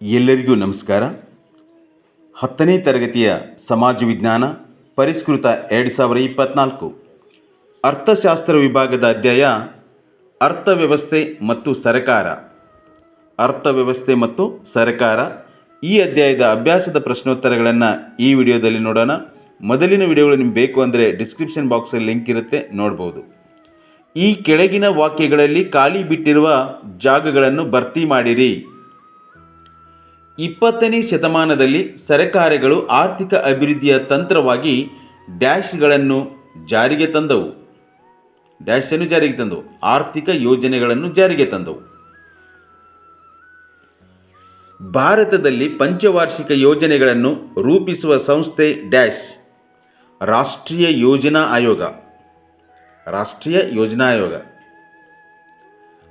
ಎಲ್ಲರಿಗೂ ನಮಸ್ಕಾರ. ಹತ್ತನೇ ತರಗತಿಯ ಸಮಾಜ ವಿಜ್ಞಾನ ಪರಿಷ್ಕೃತ ಎರಡು ಸಾವಿರ ಇಪ್ಪತ್ತ್ನಾಲ್ಕು ಅರ್ಥಶಾಸ್ತ್ರ ವಿಭಾಗದ ಅಧ್ಯಾಯ ಅರ್ಥವ್ಯವಸ್ಥೆ ಮತ್ತು ಸರಕಾರ. ಅರ್ಥವ್ಯವಸ್ಥೆ ಮತ್ತು ಸರಕಾರ. ಈ ಅಧ್ಯಾಯದ ಅಭ್ಯಾಸದ ಪ್ರಶ್ನೋತ್ತರಗಳನ್ನು ಈ ವಿಡಿಯೋದಲ್ಲಿ ನೋಡೋಣ. ಮೊದಲಿನ ವಿಡಿಯೋಗಳು ನಿಮ್ಗೆ ಬೇಕು ಅಂದರೆ ಡಿಸ್ಕ್ರಿಪ್ಷನ್ ಬಾಕ್ಸಲ್ಲಿ ಲಿಂಕ್ ಇರುತ್ತೆ, ನೋಡ್ಬೋದು. ಈ ಕೆಳಗಿನ ವಾಕ್ಯಗಳಲ್ಲಿ ಖಾಲಿ ಬಿಟ್ಟಿರುವ ಜಾಗಗಳನ್ನು ಭರ್ತಿ ಮಾಡಿರಿ. ಇಪ್ಪತ್ತನೇ ಶತಮಾನದಲ್ಲಿ ಸರಕಾರಗಳು ಆರ್ಥಿಕ ಅಭಿವೃದ್ಧಿಯ ತಂತ್ರವಾಗಿ ಡ್ಯಾಶ್ಗಳನ್ನು ಜಾರಿಗೆ ತಂದವು. ಡ್ಯಾಶನ್ನು ಜಾರಿಗೆ ತಂದವು. ಆರ್ಥಿಕ ಯೋಜನೆಗಳನ್ನು ಜಾರಿಗೆ ತಂದವು. ಭಾರತದಲ್ಲಿ ಪಂಚವಾರ್ಷಿಕ ಯೋಜನೆಗಳನ್ನು ರೂಪಿಸುವ ಸಂಸ್ಥೆ ಡ್ಯಾಶ್, ರಾಷ್ಟ್ರೀಯ ಯೋಜನಾ ಆಯೋಗ. ರಾಷ್ಟ್ರೀಯ ಯೋಜನಾ ಆಯೋಗ.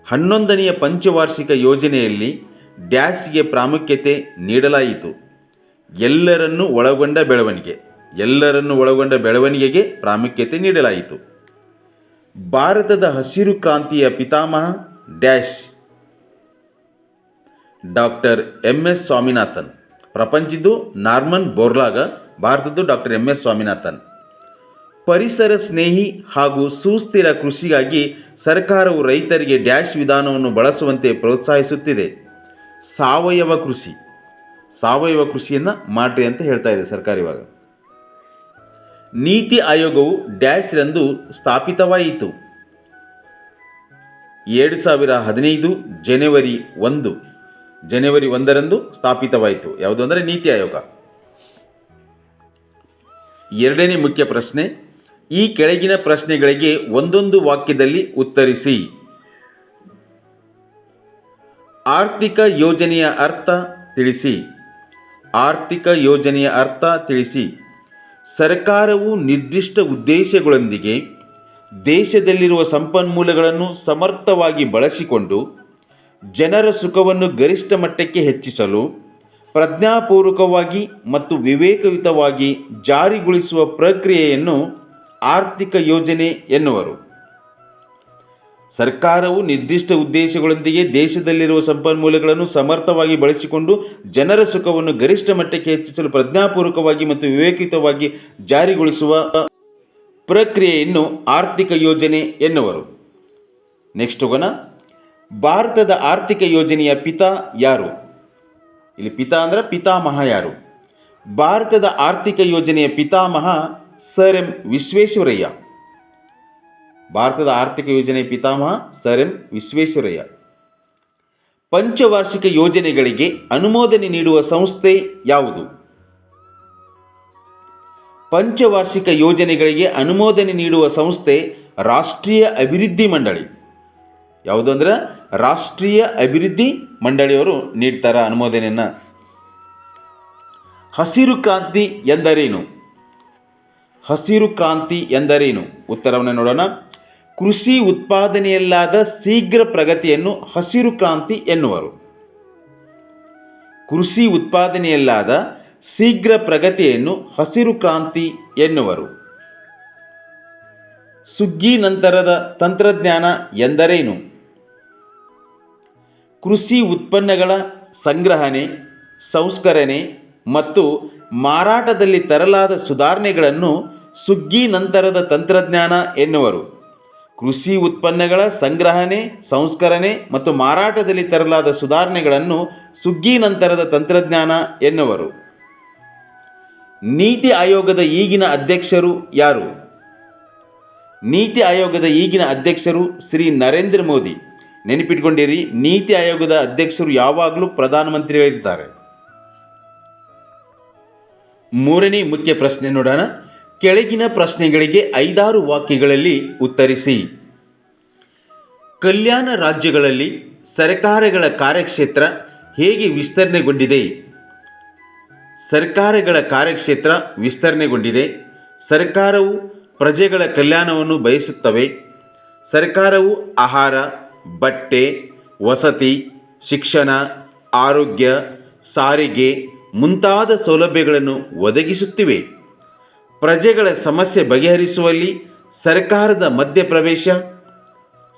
ಹನ್ನೊಂದನೆಯ ಪಂಚವಾರ್ಷಿಕ ಯೋಜನೆಯಲ್ಲಿ ಡ್ಯಾಶ್ಗೆ ಪ್ರಾಮುಖ್ಯತೆ ನೀಡಲಾಯಿತು. ಎಲ್ಲರನ್ನೂ ಒಳಗೊಂಡ ಬೆಳವಣಿಗೆ, ಎಲ್ಲರನ್ನು ಒಳಗೊಂಡ ಬೆಳವಣಿಗೆಗೆ ಪ್ರಾಮುಖ್ಯತೆ ನೀಡಲಾಯಿತು. ಭಾರತದ ಹಸಿರು ಕ್ರಾಂತಿಯ ಪಿತಾಮಹ dash doctor M. S. Swaminathan, ಪ್ರಪಂಚದ್ದು Norman Borlaug ಭಾರತದ್ದು ಡಾಕ್ಟರ್ ಎಂ. ಎಸ್. ಸ್ವಾಮಿನಾಥನ್. ಪರಿಸರ ಸ್ನೇಹಿ ಹಾಗೂ ಸುಸ್ಥಿರ ಕೃಷಿಗಾಗಿ ಸರ್ಕಾರವು ರೈತರಿಗೆ ಡ್ಯಾಶ್ ವಿಧಾನವನ್ನು ಬಳಸುವಂತೆ ಪ್ರೋತ್ಸಾಹಿಸುತ್ತಿದೆ. ಸಾವಯವ ಕೃಷಿ. ಸಾವಯವ ಕೃಷಿಯನ್ನು ಮಾಡ್ರಿ ಅಂತ ಹೇಳ್ತಾ ಇದೆ ಸರ್ಕಾರ ಇವಾಗ. ನೀತಿ ಆಯೋಗವು ಡ್ಯಾಶ್ ರಂದು ಸ್ಥಾಪಿತವಾಯಿತು. ಎರಡು ಸಾವಿರ ಹದಿನೈದು ಜನವರಿ ಒಂದು. ಜನವರಿ ಒಂದರಂದು ಸ್ಥಾಪಿತವಾಯಿತು. ಯಾವುದು ಅಂದರೆ ನೀತಿ ಆಯೋಗ. ಎರಡನೇ ಮುಖ್ಯ ಪ್ರಶ್ನೆ, ಈ ಕೆಳಗಿನ ಪ್ರಶ್ನೆಗಳಿಗೆ ಒಂದೊಂದು ವಾಕ್ಯದಲ್ಲಿ ಉತ್ತರಿಸಿ. ಆರ್ಥಿಕ ಯೋಜನೆಯ ಅರ್ಥ ತಿಳಿಸಿ. ಆರ್ಥಿಕ ಯೋಜನೆಯ ಅರ್ಥ ತಿಳಿಸಿ. ಸರ್ಕಾರವು ನಿರ್ದಿಷ್ಟ ಉದ್ದೇಶಗಳೊಂದಿಗೆ ದೇಶದಲ್ಲಿರುವ ಸಂಪನ್ಮೂಲಗಳನ್ನು ಸಮರ್ಥವಾಗಿ ಬಳಸಿಕೊಂಡು ಜನರ ಸುಖವನ್ನು ಗರಿಷ್ಠ ಮಟ್ಟಕ್ಕೆ ಹೆಚ್ಚಿಸಲು, ಪ್ರಜ್ಞಾಪೂರ್ವಕವಾಗಿ ಮತ್ತು ವಿವೇಕಯುತವಾಗಿ ಜಾರಿಗೊಳಿಸುವ ಪ್ರಕ್ರಿಯೆಯನ್ನು ಆರ್ಥಿಕ ಯೋಜನೆ ಎನ್ನುವರು. ಸರ್ಕಾರವು ನಿರ್ದಿಷ್ಟ ಉದ್ದೇಶಗಳೊಂದಿಗೆ ದೇಶದಲ್ಲಿರುವ ಸಂಪನ್ಮೂಲಗಳನ್ನು ಸಮರ್ಥವಾಗಿ ಬಳಸಿಕೊಂಡು ಜನರ ಸುಖವನ್ನು ಗರಿಷ್ಠ ಮಟ್ಟಕ್ಕೆ ಹೆಚ್ಚಿಸಲು ಪ್ರಜ್ಞಾಪೂರ್ವಕವಾಗಿ ಮತ್ತು ವಿವೇಕಿತವಾಗಿ ಜಾರಿಗೊಳಿಸುವ ಪ್ರಕ್ರಿಯೆಯನ್ನು ಆರ್ಥಿಕ ಯೋಜನೆ ಎನ್ನುವರು. ನೆಕ್ಸ್ಟ್ ಹೋಗೋಣ. ಭಾರತದ ಆರ್ಥಿಕ ಯೋಜನೆಯ ಪಿತಾ ಯಾರು? ಇಲ್ಲಿ ಪಿತಾ ಅಂದ್ರೆ ಪಿತಾಮಹ ಯಾರು? ಭಾರತದ ಆರ್ಥಿಕ ಯೋಜನೆಯ ಪಿತಾಮಹ ಸರ್ ಎಂ ವಿಶ್ವೇಶ್ವರಯ್ಯ. ಭಾರತದ ಆರ್ಥಿಕ ಯೋಜನೆ ಪಿತಾಮಹ ಸರ್ ಎಂ ವಿಶ್ವೇಶ್ವರಯ್ಯ. ಪಂಚವಾರ್ಷಿಕ ಯೋಜನೆಗಳಿಗೆ ಅನುಮೋದನೆ ನೀಡುವ ಸಂಸ್ಥೆ ಯಾವುದು? ಪಂಚವಾರ್ಷಿಕ ಯೋಜನೆಗಳಿಗೆ ಅನುಮೋದನೆ ನೀಡುವ ಸಂಸ್ಥೆ ರಾಷ್ಟ್ರೀಯ ಅಭಿವೃದ್ಧಿ ಮಂಡಳಿ. ಯಾವುದು ಅಂದ್ರೆ ರಾಷ್ಟ್ರೀಯ ಅಭಿವೃದ್ಧಿ ಮಂಡಳಿಯವರು ನೀಡ್ತಾರೆ ಅನುಮೋದನೆಯನ್ನು. ಹಸಿರು ಕ್ರಾಂತಿ ಎಂದರೇನು? ಹಸಿರು ಕ್ರಾಂತಿ ಎಂದರೇನು? ಉತ್ತರವನ್ನು ನೋಡೋಣ. ಕೃಷಿ ಉತ್ಪಾದನೆಯಲ್ಲಾದ ಶೀಘ್ರ ಪ್ರಗತಿಯನ್ನು ಹಸಿರು ಕ್ರಾಂತಿ ಎನ್ನುವರು. ಕೃಷಿ ಉತ್ಪಾದನೆಯಲ್ಲಾದ ಶೀಘ್ರ ಪ್ರಗತಿಯನ್ನು ಹಸಿರು ಕ್ರಾಂತಿ ಎನ್ನುವರು. ಸುಗ್ಗಿ ನಂತರದ ತಂತ್ರಜ್ಞಾನ ಎಂದರೇನು? ಕೃಷಿ ಉತ್ಪನ್ನಗಳ ಸಂಗ್ರಹಣೆ, ಸಂಸ್ಕರಣೆ ಮತ್ತು ಮಾರಾಟದಲ್ಲಿ ತರಲಾದ ಸುಧಾರಣೆಗಳನ್ನು ಸುಗ್ಗಿ ನಂತರದ ತಂತ್ರಜ್ಞಾನ ಎನ್ನುವರು. ಕೃಷಿ ಉತ್ಪನ್ನಗಳ ಸಂಗ್ರಹಣೆ, ಸಂಸ್ಕರಣೆ ಮತ್ತು ಮಾರಾಟದಲ್ಲಿ ತರಲಾದ ಸುಧಾರಣೆಗಳನ್ನು ಸುಗ್ಗಿ ನಂತರದ ತಂತ್ರಜ್ಞಾನ ಎನ್ನುವರು. ನೀತಿ ಆಯೋಗದ ಈಗಿನ ಅಧ್ಯಕ್ಷರು ಯಾರು? ನೀತಿ ಆಯೋಗದ ಈಗಿನ ಅಧ್ಯಕ್ಷರು ಶ್ರೀ ನರೇಂದ್ರ ಮೋದಿ. ನೆನಪಿಟ್ಕೊಂಡಿರಿ, ನೀತಿ ಆಯೋಗದ ಅಧ್ಯಕ್ಷರು ಯಾವಾಗಲೂ ಪ್ರಧಾನಮಂತ್ರಿಗಳಿರ್ತಾರೆ ಮೂರನೇ ಮುಖ್ಯ ಪ್ರಶ್ನೆ ನೋಡೋಣ. ಕೆಳಗಿನ ಪ್ರಶ್ನೆಗಳಿಗೆ ಐದಾರು ವಾಕ್ಯಗಳಲ್ಲಿ ಉತ್ತರಿಸಿ. ಕಲ್ಯಾಣ ರಾಜ್ಯಗಳಲ್ಲಿ ಸರ್ಕಾರಗಳ ಕಾರ್ಯಕ್ಷೇತ್ರ ಹೇಗೆ ವಿಸ್ತರಣೆಗೊಂಡಿದೆ? ಸರ್ಕಾರಗಳ ಕಾರ್ಯಕ್ಷೇತ್ರ ವಿಸ್ತರಣೆಗೊಂಡಿದೆ. ಸರ್ಕಾರವು ಪ್ರಜೆಗಳ ಕಲ್ಯಾಣವನ್ನು ಬಯಸುತ್ತವೆ. ಸರ್ಕಾರವು ಆಹಾರ, ಬಟ್ಟೆ, ವಸತಿ, ಶಿಕ್ಷಣ, ಆರೋಗ್ಯ, ಸಾರಿಗೆ ಮುಂತಾದ ಸೌಲಭ್ಯಗಳನ್ನು ಒದಗಿಸುತ್ತಿವೆ. ಪ್ರಜೆಗಳ ಸಮಸ್ಯೆ ಬಗೆಹರಿಸುವಲ್ಲಿ ಸರ್ಕಾರದ ಮಧ್ಯಪ್ರವೇಶ,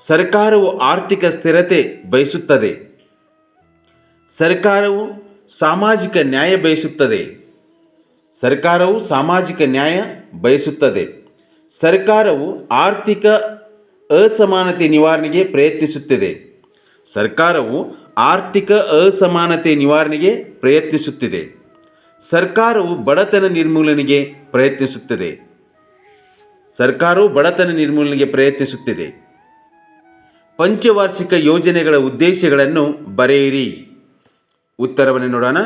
ಸರ್ಕಾರವು ಆರ್ಥಿಕ ಸ್ಥಿರತೆ ಬಯಸುತ್ತದೆ. ಸರ್ಕಾರವು ಸಾಮಾಜಿಕ ನ್ಯಾಯ ಬಯಸುತ್ತದೆ. ಸರ್ಕಾರವು ಸಾಮಾಜಿಕ ನ್ಯಾಯ ಬಯಸುತ್ತದೆ. ಸರ್ಕಾರವು ಆರ್ಥಿಕ ಅಸಮಾನತೆ ನಿವಾರಣೆಗೆ ಪ್ರಯತ್ನಿಸುತ್ತಿದೆ. ಸರ್ಕಾರವು ಆರ್ಥಿಕ ಅಸಮಾನತೆ ನಿವಾರಣೆಗೆ ಪ್ರಯತ್ನಿಸುತ್ತಿದೆ. ಸರ್ಕಾರವು ಬಡತನ ನಿರ್ಮೂಲನೆಗೆ ಪ್ರಯತ್ನಿಸುತ್ತದೆ. ಸರ್ಕಾರವು ಬಡತನ ನಿರ್ಮೂಲನೆಗೆ ಪ್ರಯತ್ನಿಸುತ್ತಿದೆ. ಪಂಚವಾರ್ಷಿಕ ಯೋಜನೆಗಳ ಉದ್ದೇಶಗಳನ್ನು ಬರೆಯಿರಿ. ಉತ್ತರವನ್ನು ನೋಡೋಣ.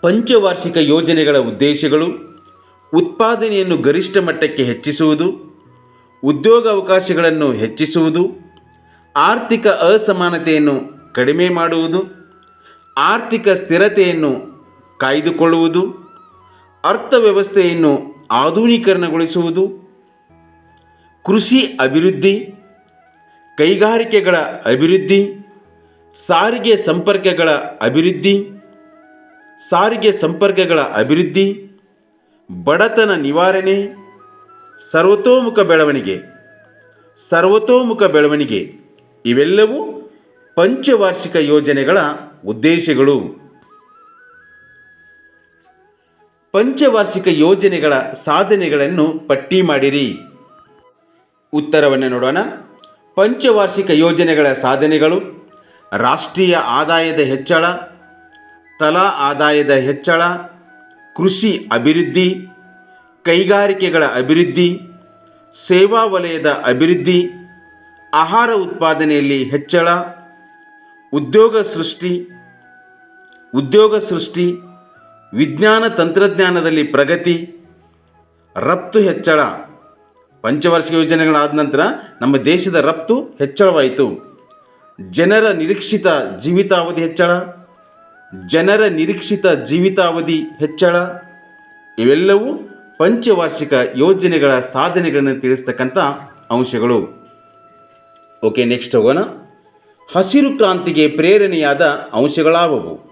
ಪಂಚವಾರ್ಷಿಕ ಯೋಜನೆಗಳ ಉದ್ದೇಶಗಳು ಉತ್ಪಾದನೆಯನ್ನು ಗರಿಷ್ಠ ಮಟ್ಟಕ್ಕೆ ಹೆಚ್ಚಿಸುವುದು ಉದ್ಯೋಗಾವಕಾಶಗಳನ್ನು ಹೆಚ್ಚಿಸುವುದು, ಆರ್ಥಿಕ ಅಸಮಾನತೆಯನ್ನು ಕಡಿಮೆ ಮಾಡುವುದು, ಆರ್ಥಿಕ ಸ್ಥಿರತೆಯನ್ನು ಕಾಯ್ದುಕೊಳ್ಳುವುದು, ಅರ್ಥವ್ಯವಸ್ಥೆಯನ್ನು ಆಧುನೀಕರಣಗೊಳಿಸುವುದು, ಕೃಷಿ ಅಭಿವೃದ್ಧಿ, ಕೈಗಾರಿಕೆಗಳ ಅಭಿವೃದ್ಧಿ, ಸಾರಿಗೆ ಸಂಪರ್ಕಗಳ ಅಭಿವೃದ್ಧಿ, ಸಾರಿಗೆ ಸಂಪರ್ಕಗಳ ಅಭಿವೃದ್ಧಿ, ಬಡತನ ನಿವಾರಣೆ, ಸರ್ವತೋಮುಖ ಬೆಳವಣಿಗೆ ಸರ್ವತೋಮುಖ ಬೆಳವಣಿಗೆ ಇವೆಲ್ಲವೂ ಪಂಚವಾರ್ಷಿಕ ಯೋಜನೆಗಳ ಉದ್ದೇಶಗಳು. ಪಂಚವಾರ್ಷಿಕ ಯೋಜನೆಗಳ ಸಾಧನೆಗಳನ್ನು ಪಟ್ಟಿ ಮಾಡಿರಿ. ಉತ್ತರವನ್ನು ನೋಡೋಣ. ಪಂಚವಾರ್ಷಿಕ ಯೋಜನೆಗಳ ಸಾಧನೆಗಳು, ರಾಷ್ಟ್ರೀಯ ಆದಾಯದ ಹೆಚ್ಚಳ, ತಲಾ ಆದಾಯದ ಹೆಚ್ಚಳ, ಕೃಷಿ ಅಭಿವೃದ್ಧಿ, ಕೈಗಾರಿಕೆಗಳ ಅಭಿವೃದ್ಧಿ, ಸೇವಾ ವಲಯದ ಅಭಿವೃದ್ಧಿ, ಆಹಾರ ಉತ್ಪಾದನೆಯಲ್ಲಿ ಹೆಚ್ಚಳ, ಉದ್ಯೋಗ ಸೃಷ್ಟಿ ಉದ್ಯೋಗ ಸೃಷ್ಟಿ ವಿಜ್ಞಾನ ತಂತ್ರಜ್ಞಾನದಲ್ಲಿ ಪ್ರಗತಿ, ರಫ್ತು ಹೆಚ್ಚಳ, ಪಂಚವಾರ್ಷಿಕ ಯೋಜನೆಗಳಾದ ನಂತರ ನಮ್ಮ ದೇಶದ ರಫ್ತು ಹೆಚ್ಚಳವಾಯಿತು. ಜನರ ನಿರೀಕ್ಷಿತ ಜೀವಿತಾವಧಿ ಹೆಚ್ಚಳ, ಜನರ ನಿರೀಕ್ಷಿತ ಜೀವಿತಾವಧಿ ಹೆಚ್ಚಳ, ಇವೆಲ್ಲವೂ ಪಂಚವಾರ್ಷಿಕ ಯೋಜನೆಗಳ ಸಾಧನೆಗಳನ್ನು ತಿಳಿಸ್ತಕ್ಕಂಥ ಅಂಶಗಳು. ಓಕೆ, ನೆಕ್ಸ್ಟ್ ಹೋಗೋಣ. ಹಸಿರು ಕ್ರಾಂತಿಗೆ ಪ್ರೇರಣೆಯಾದ ಅಂಶಗಳಾವವು.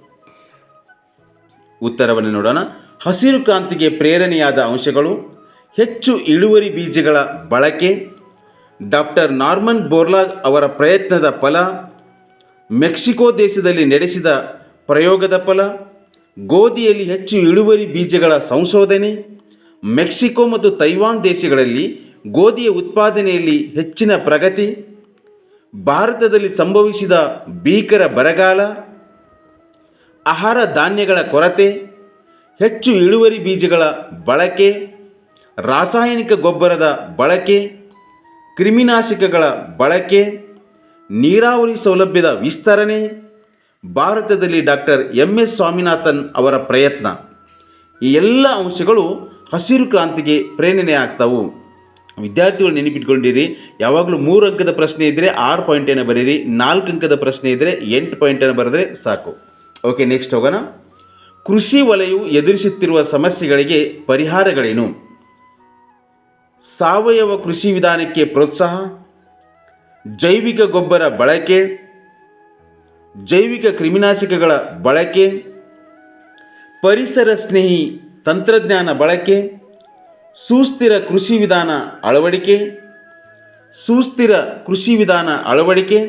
ಉತ್ತರವನ್ನು ನೋಡೋಣ. ಹಸಿರು ಕ್ರಾಂತಿಗೆ ಪ್ರೇರಣೆಯಾದ ಅಂಶಗಳು, ಹೆಚ್ಚು ಇಳುವರಿ ಬೀಜಗಳ ಬಳಕೆ, ಡಾಕ್ಟರ್ ನಾರ್ಮನ್ ಬೋರ್ಲಾಗ್ ಅವರ ಪ್ರಯತ್ನದ ಫಲ, ಮೆಕ್ಸಿಕೋ ದೇಶದಲ್ಲಿ ನಡೆಸಿದ ಪ್ರಯೋಗದ ಫಲ, ಗೋಧಿಯಲ್ಲಿ ಹೆಚ್ಚು ಇಳುವರಿ ಬೀಜಗಳ ಸಂಶೋಧನೆ, ಮೆಕ್ಸಿಕೋ ಮತ್ತು ತೈವಾನ್ ದೇಶಗಳಲ್ಲಿ ಗೋಧಿಯ ಉತ್ಪಾದನೆಯಲ್ಲಿ ಹೆಚ್ಚಿನ ಪ್ರಗತಿ, ಭಾರತದಲ್ಲಿ ಸಂಭವಿಸಿದ ಭೀಕರ ಬರಗಾಲ ಆಹಾರ ಧಾನ್ಯಗಳ ಕೊರತೆ, ಹೆಚ್ಚು ಇಳುವರಿ ಬೀಜಗಳ ಬಳಕೆ, ರಾಸಾಯನಿಕ ಗೊಬ್ಬರದ ಬಳಕೆ, ಕ್ರಿಮಿನಾಶಕಗಳ ಬಳಕೆ, ನೀರಾವರಿ ಸೌಲಭ್ಯದ ವಿಸ್ತರಣೆ, ಭಾರತದಲ್ಲಿ ಡಾಕ್ಟರ್ ಎಂ ಎಸ್ ಸ್ವಾಮಿನಾಥನ್ ಅವರ ಪ್ರಯತ್ನ. ಈ ಎಲ್ಲ ಅಂಶಗಳು ಹಸಿರು ಕ್ರಾಂತಿಗೆ ಪ್ರೇರಣೆ ಆಗ್ತಾವು ವಿದ್ಯಾರ್ಥಿಗಳು ನೆನಪಿಟ್ಕೊಂಡಿರಿ, ಯಾವಾಗಲೂ ಮೂರು ಅಂಕದ ಪ್ರಶ್ನೆ ಇದ್ದರೆ ಆರು ಪಾಯಿಂಟನ್ನು ಬರೀರಿ, ನಾಲ್ಕು ಅಂಕದ ಪ್ರಶ್ನೆ ಇದ್ದರೆ ಎಂಟು ಪಾಯಿಂಟನ್ನು ಬರೆದ್ರೆ ಸಾಕು. ಓಕೆ ನೆಕ್ಸ್ಟ್ ಹೋಗೋಣ. ಕೃಷಿ ವಲಯವು ಎದುರಿಸುತ್ತಿರುವ ಸಮಸ್ಯೆಗಳಿಗೆ ಪರಿಹಾರಗಳೇನು? ಸಾವಯವ ಕೃಷಿ ವಿಧಾನಕ್ಕೆ ಪ್ರೋತ್ಸಾಹ, ಜೈವಿಕ ಗೊಬ್ಬರ ಬಳಕೆ, ಜೈವಿಕ ಕ್ರಿಮಿನಾಶಕಗಳ ಬಳಕೆ, ಪರಿಸರ ಸ್ನೇಹಿ ತಂತ್ರಜ್ಞಾನ ಬಳಕೆ, ಸುಸ್ಥಿರ ಕೃಷಿ ವಿಧಾನ ಅಳವಡಿಕೆ, ಸುಸ್ಥಿರ ಕೃಷಿ ವಿಧಾನ ಅಳವಡಿಕೆ,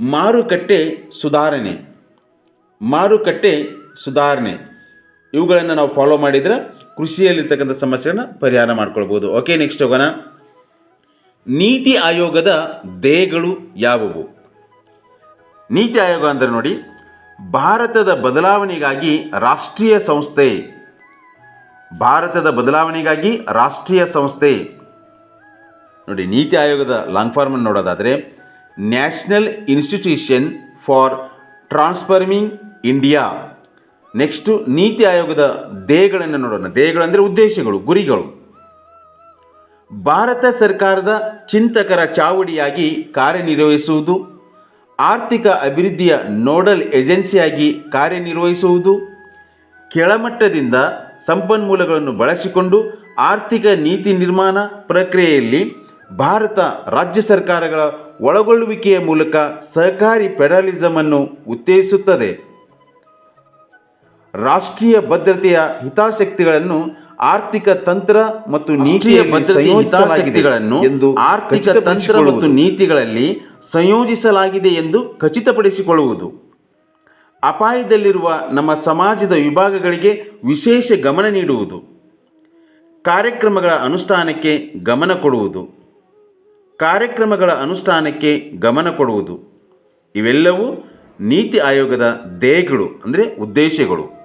ಮಾರುಕಟ್ಟೆ ಸುಧಾರಣೆ. ಮಾರುಕಟ್ಟೆ ಸುಧಾರಣೆ. ಇವುಗಳನ್ನು ನಾವು ಫಾಲೋ ಮಾಡಿದರೆ ಕೃಷಿಯಲ್ಲಿರ್ತಕ್ಕಂಥ ಸಮಸ್ಯೆಯನ್ನು ಪರಿಹಾರ ಮಾಡ್ಕೊಳ್ಬೋದು. ಓಕೆ ನೆಕ್ಸ್ಟ್ ಹೋಗೋಣ. ನೀತಿ ಆಯೋಗದ ದೇಗಳು ಯಾವುವು? ನೀತಿ ಆಯೋಗ ಅಂದರೆ ನೋಡಿ, ಭಾರತದ ಬದಲಾವಣೆಗಾಗಿ ರಾಷ್ಟ್ರೀಯ ಸಂಸ್ಥೆ. ಭಾರತದ ಬದಲಾವಣೆಗಾಗಿ ರಾಷ್ಟ್ರೀಯ ಸಂಸ್ಥೆ. ನೋಡಿ, ನೀತಿ ಆಯೋಗದ ಲಾಂಗ್ ಫಾರ್ಮನ್ನು ನೋಡೋದಾದರೆ national institution for transforming India. Next NITI ಆಯೋಗದ ದೇಹಗಳನ್ನು ನೋಡೋಣ. ದೇಹಗಳಂದರೆ ಉದ್ದೇಶಗಳು, ಗುರಿಗಳು. ಭಾರತ ಸರ್ಕಾರದ ಚಿಂತಕರ ಚಾವಡಿಯಾಗಿ ಕಾರ್ಯನಿರ್ವಹಿಸುವುದು, ಆರ್ಥಿಕ ಅಭಿವೃದ್ಧಿಯ ನೋಡಲ್ ಏಜೆನ್ಸಿಯಾಗಿ ಕಾರ್ಯನಿರ್ವಹಿಸುವುದು, ಕೆಳಮಟ್ಟದಿಂದ ಸಂಪನ್ಮೂಲಗಳನ್ನು ಬಳಸಿಕೊಂಡು ಆರ್ಥಿಕ ನೀತಿ ನಿರ್ಮಾಣ ಪ್ರಕ್ರಿಯೆಯಲ್ಲಿ ಭಾರತ ರಾಜ್ಯ ಸರ್ಕಾರಗಳ ಒಳಗೊಳ್ಳುವಿಕೆಯ ಮೂಲಕ ಸಹಕಾರಿ ಫೆಡರಲಿಸಮನ್ನು ಉತ್ತೇಜಿಸುತ್ತದೆ. ರಾಷ್ಟ್ರೀಯ ಭದ್ರತೆಯ ಹಿತಾಸಕ್ತಿಗಳನ್ನು ಆರ್ಥಿಕ ತಂತ್ರ ಮತ್ತು ನೀತಿಯ ಹಿತಾಸಕ್ತಿಗಳನ್ನು ಎಂದು ಆರ್ಥಿಕ ತಂತ್ರ ಮತ್ತು ನೀತಿಗಳಲ್ಲಿ ಸಂಯೋಜಿಸಲಾಗಿದೆ ಎಂದು ಖಚಿತಪಡಿಸಿಕೊಳ್ಳುವುದು. ಅಪಾಯದಲ್ಲಿರುವ ನಮ್ಮ ಸಮಾಜದ ವಿಭಾಗಗಳಿಗೆ ವಿಶೇಷ ಗಮನ ನೀಡುವುದು. ಕಾರ್ಯಕ್ರಮಗಳ ಅನುಷ್ಠಾನಕ್ಕೆ ಗಮನ ಕೊಡುವುದು. ಕಾರ್ಯಕ್ರಮಗಳ ಅನುಷ್ಠಾನಕ್ಕೆ ಗಮನ ಕೊಡುವುದು. ಇವೆಲ್ಲವೂ ನೀತಿ ಆಯೋಗದ ಧ್ಯೇಯಗಳು ಅಂದರೆ ಉದ್ದೇಶಗಳು.